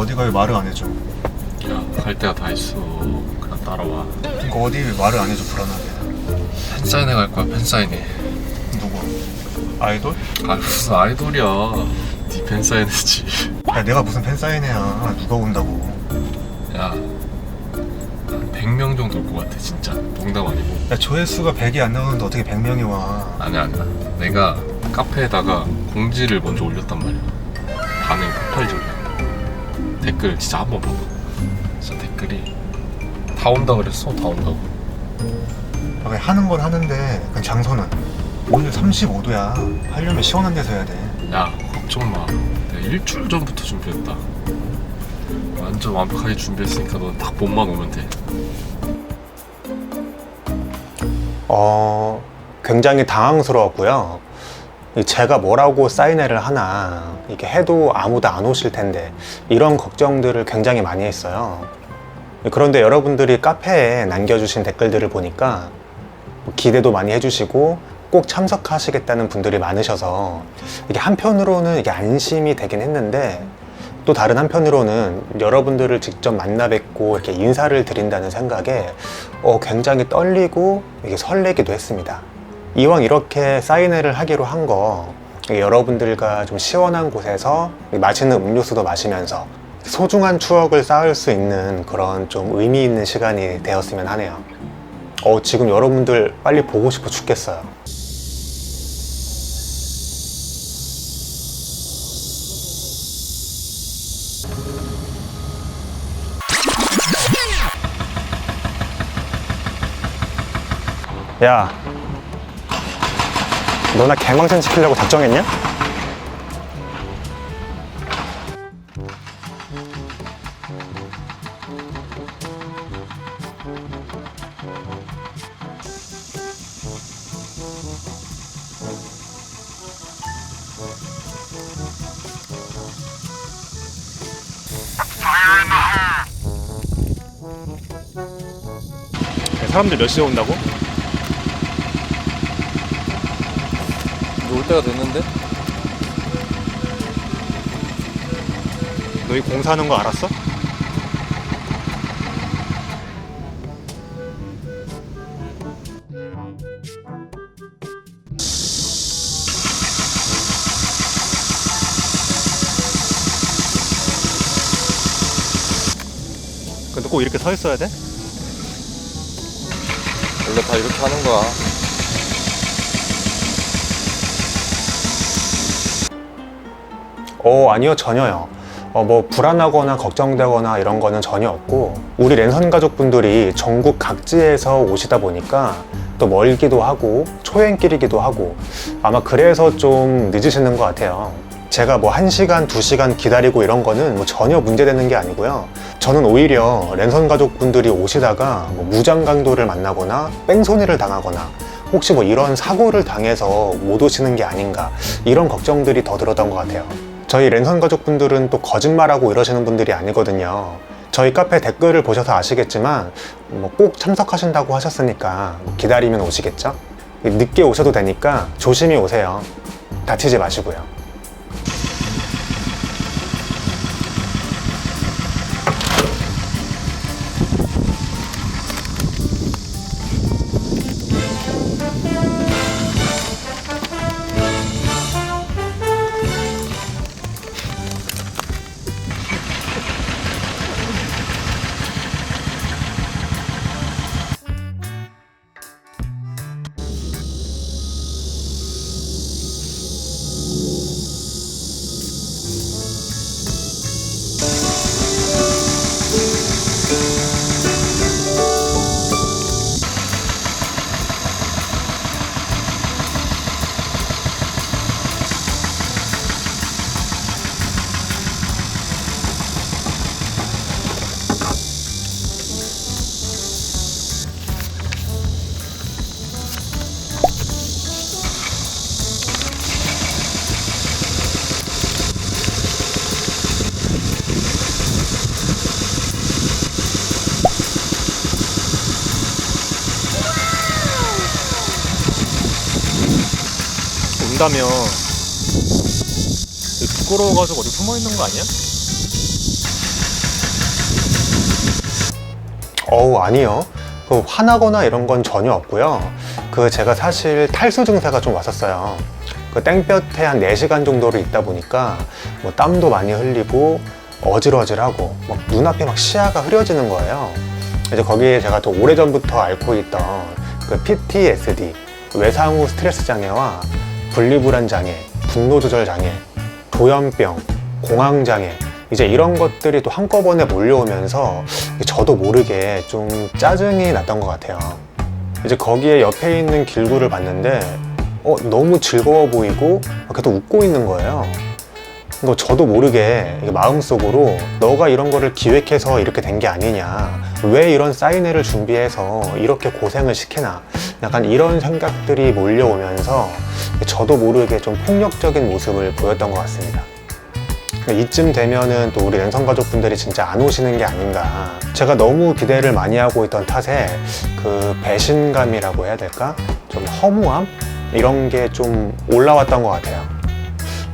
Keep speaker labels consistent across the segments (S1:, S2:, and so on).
S1: 어디 가요 말을 안 해줘.
S2: 야갈 데가 다 있어. 그냥 따라와.
S1: 그러니까 어디 왜 말을 안 해줘 불안하게.
S2: 팬사인회 갈 거야 팬사인회.
S1: 누구? 아이돌?
S2: 아 무슨 아이돌이야. 네 팬사인회지.
S1: 야 내가 무슨 팬사인회야. 누가 온다고.
S2: 야한 100명 정도 올 것 같아 진짜. 농담 아니고.
S1: 야 조회수가 100이 안 나오는데 어떻게 100명이 와?
S2: 아니야 아니야. 내가 카페에다가 공지를 먼저 올렸단 말이야. 반응 폭발적이야 댓글 진짜 한번 봐봐 진짜 댓글이 다 온다 그랬어 다 온다고.
S1: 아, 그냥 하는 건 하는데 그 장소는. 오늘 35도야. 하려면 시원한 데서 해야 돼.
S2: 야 걱정 마. 내가 일주일 전부터 준비했다. 완전 완벽하게 준비했으니까 넌딱 몸만 오면 돼.
S1: 어, 굉장히 당황스러웠고요. 이 제가 뭐라고 사인회를 하나, 이렇게 해도 아무도 안 오실 텐데, 이런 걱정들을 굉장히 많이 했어요. 그런데 여러분들이 카페에 남겨주신 댓글들을 보니까 뭐 기대도 많이 해주시고 꼭 참석하시겠다는 분들이 많으셔서 이게 한편으로는 이게 안심이 되긴 했는데 또 다른 한편으로는 여러분들을 직접 만나 뵙고 이렇게 인사를 드린다는 생각에 어, 굉장히 떨리고 이게 설레기도 했습니다. 이왕 이렇게 사인회를 하기로 한 거 여러분들과 좀 시원한 곳에서 맛있는 음료수도 마시면서 소중한 추억을 쌓을 수 있는 그런 좀 의미 있는 시간이 되었으면 하네요. 어, 지금 여러분들 빨리 보고 싶어 죽겠어요. 야, 너나 개망신 시키려고 작정했냐? 사람들 몇 시에 온다고?
S3: 이제 올 때가 됐는데?
S1: 너희 공사하는 거 알았어? 근데 꼭 이렇게 서 있어야 돼?
S3: 원래 다 이렇게 하는 거야.
S1: 어, 아니요, 전혀요. 어, 뭐, 불안하거나 걱정되거나 이런 거는 전혀 없고, 우리 랜선 가족분들이 전국 각지에서 오시다 보니까 또 멀기도 하고, 초행길이기도 하고, 아마 그래서 좀 늦으시는 것 같아요. 제가 뭐 1시간, 2시간 기다리고 이런 거는 뭐 전혀 문제되는 게 아니고요. 저는 오히려 랜선 가족분들이 오시다가 뭐 무장강도를 만나거나 뺑소니를 당하거나 혹시 뭐 이런 사고를 당해서 못 오시는 게 아닌가 이런 걱정들이 더 들었던 것 같아요. 저희 랜선 가족분들은 또 거짓말하고 이러시는 분들이 아니거든요. 저희 카페 댓글을 보셔서 아시겠지만 뭐 꼭 참석하신다고 하셨으니까 뭐 기다리면 오시겠죠? 늦게 오셔도 되니까 조심히 오세요. 다치지 마시고요. 온다며 부끄러워가지고 어디 숨어 있는 거 아니야? 어우 아니요. 그 화나거나 이런 건 전혀 없고요. 그 제가 사실 탈수 증세가 좀 왔었어요. 그 땡볕에 한 4시간 정도를 있다 보니까 뭐 땀도 많이 흘리고 어질어질하고 막 눈앞이 막 시야가 흐려지는 거예요. 이제 거기에 제가 또 오래전부터 앓고 있던 그 PTSD, 외상 후 스트레스 장애와 분리불안 장애, 분노 조절 장애, 조현병, 공황 장애 이제 이런 것들이 또 한꺼번에 몰려오면서 저도 모르게 좀 짜증이 났던 것 같아요. 이제 거기에 옆에 있는 길구를 봤는데 어, 너무 즐거워 보이고 계속 웃고 있는 거예요. 뭐 저도 모르게 마음속으로 너가 이런 거를 기획해서 이렇게 된 게 아니냐 왜 이런 사인회를 준비해서 이렇게 고생을 시키나 약간 이런 생각들이 몰려오면서 저도 모르게 좀 폭력적인 모습을 보였던 것 같습니다 이쯤 되면은 또 우리 랜선 가족분들이 진짜 안 오시는 게 아닌가 제가 너무 기대를 많이 하고 있던 탓에 그 배신감이라고 해야 될까 좀 허무함 이런 게 좀 올라왔던 것 같아요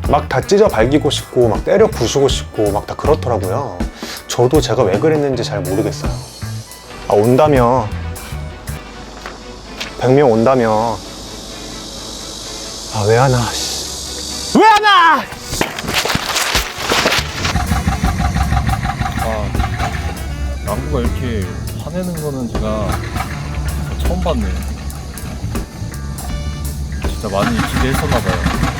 S1: 막 다 찢어 발기고 싶고 막 때려 부수고 싶고 막 다 그렇더라고요. 저도 제가 왜 그랬는지 잘 모르겠어요. 아 온다며. 100명 온다며. 아 왜 하나. 씨. 왜 하나!
S3: 아, 양구가 이렇게 화내는 거는 제가 처음 봤네요. 진짜 많이 기대했었나 봐요.